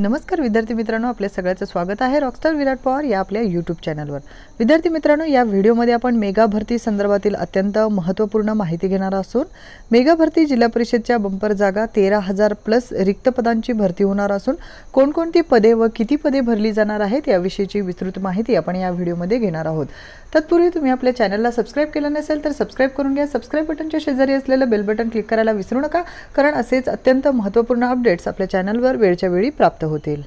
नमस्कार विद्यार्थी मित्रांनो आपल्या सगळ्याचं स्वागत आहे रॉकस्टार विराट पवार या आपल्या यूट्यूब चॅनलवर विद्यार्थी मित्रांनो या व्हिडिओमध्ये आपण मेगा भरती संदर्भातील अत्यंत महत्त्वपूर्ण माहिती घेणार असून मेगा भरती जिल्हा परिषदच्या बंपर जागा तेरा हजार प्लस रिक्त पदांची भरती होणार असून कोणकोणती पदे व किती पदे भरली जाणार आहेत याविषयीची विस्तृत माहिती आपण या व्हिडिओमध्ये घेणार आहोत. तत्पूर्वी तुम्ही आपल्या चॅनलला सबस्क्राईब केलं नसेल तर सबस्क्राईब करून घ्या. सबस्क्राईब बटनच्या शेजारी असलेलं बेल बटन क्लिक करायला विसरू नका कारण असेच अत्यंत महत्त्वपूर्ण अपडेट्स आपल्या चॅनलवर वेळच्या वेळी प्राप्त होतील.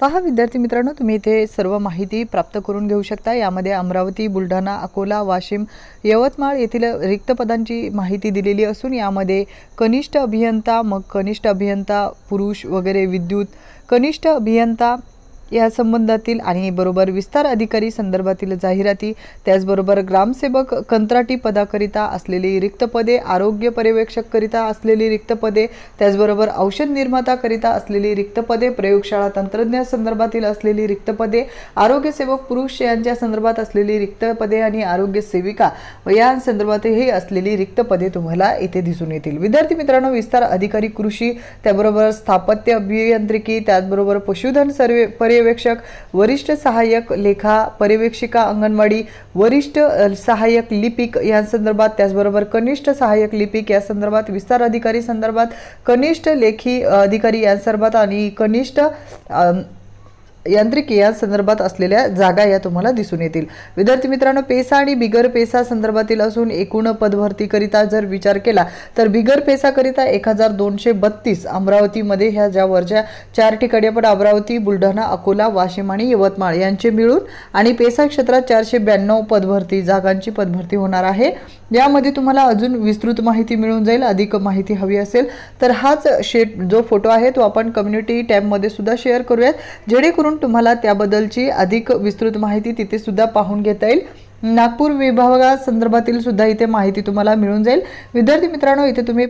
पहा विद्यार्थी मित्रांनो तुम्ही इथे सर्व माहिती प्राप्त करून घेऊ शकता. यामध्ये अमरावती बुलढाणा अकोला वाशिम यवतमाळ येथील रिक्त पदांची माहिती दिलेली असून यामध्ये कनिष्ठ अभियंता मग कनिष्ठ अभियंता पुरुष वगैरे विद्युत कनिष्ठ अभियंता या संबंधातील आणि बरोबर विस्तार अधिकारी संदर्भातील जाहिराती त्याचबरोबर ग्रामसेवक कंत्राटी पदाकरिता असलेली रिक्त पदे आरोग्य पर्यवेक्षककरिता असलेली रिक्त पदे त्याचबरोबर औषध निर्माताकरिता असलेली रिक्त पदे प्रयोगशाळा तंत्रज्ञ संदर्भातील असलेली रिक्त पदे आरोग्यसेवक पुरुष यांच्या संदर्भात असलेली रिक्त पदे आणि आरोग्य सेविका व या संदर्भातही असलेली रिक्त पदे तुम्हाला इथे दिसून येतील. विद्यार्थी मित्रांनो विस्तार अधिकारी कृषी त्याबरोबर स्थापत्य अभियांत्रिकी त्याचबरोबर पशुधन सर्वे पर्यवेक्षक वरिष्ठ सहाय्यक लेखा पर्यवेक्षिका अंगणवाडी वरिष्ठ सहाय्यक लिपिक या संदर्भात त्याचबरोबर कनिष्ठ सहाय्यक लिपिक या संदर्भात विस्तार अधिकारी संदर्भात कनिष्ठ लेखी अधिकारी यासंदर्भात आणि कनिष्ठ यांत्रिकी या संदर्भात असलेल्या जागा या तुम्हाला दिसून येतील. विद्यार्थी मित्रांनो पेसा आणि बिगर पेसा संदर्भातील असून एकूण पदभरतीकरिता जर विचार केला तर बिगर पेसाकरिता एक हजार दोनशे बत्तीस अमरावतीमध्ये ह्या ज्या वरच्या चार ठिकाणी आपण अमरावती बुलढाणा अकोला वाशिम आणि यवतमाळ यांचे मिळून आणि पेसा क्षेत्रात चारशे ब्याण्णव पदभरती जागांची पदभरती होणार आहे. यामध्ये तुम्हाला अजून विस्तृत माहिती मिळून जाईल अधिक माहिती हवी असेल तर हाच शेट जो फोटो आहे तो आपण कम्युनिटी टॅबमध्ये सुद्धा शेअर करूयात. जेणेकरून तुम्हाला त्याबद्दलची अधिक विस्तृत माहिती तिथे सुद्धा पाहून घेता येईल. नागपूर विभागासंदर्भातील सुद्धा इथे माहिती तुम्हाला मिळून जाईल. विद्यार्थी मित्रांनो इथे तुम्ही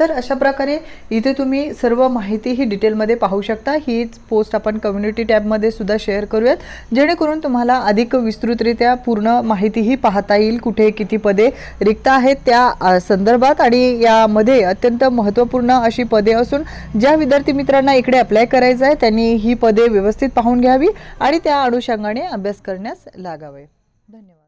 तर अशा प्रकारे इथे तुम्ही सर्व माहिती ही डिटेलमध्ये पाहू शकता. हीच पोस्ट आपण कम्युनिटी टॅबमध्ये सुद्धा शेअर करूयात. जेणेकरून तुम्हाला अधिक विस्तृतरित्या पूर्ण माहितीही पाहता येईल कुठे किती पदे रिक्त आहेत त्या संदर्भात. आणि यामध्ये अत्यंत महत्त्वपूर्ण अशी पदे असून ज्या विद्यार्थी मित्रांना इकडे अप्लाय करायचं आहे त्यांनी ही पदे व्यवस्थित पाहून घ्यावी आणि त्या अनुषंगाने अभ्यास करण्यास लागावे. धन्यवाद.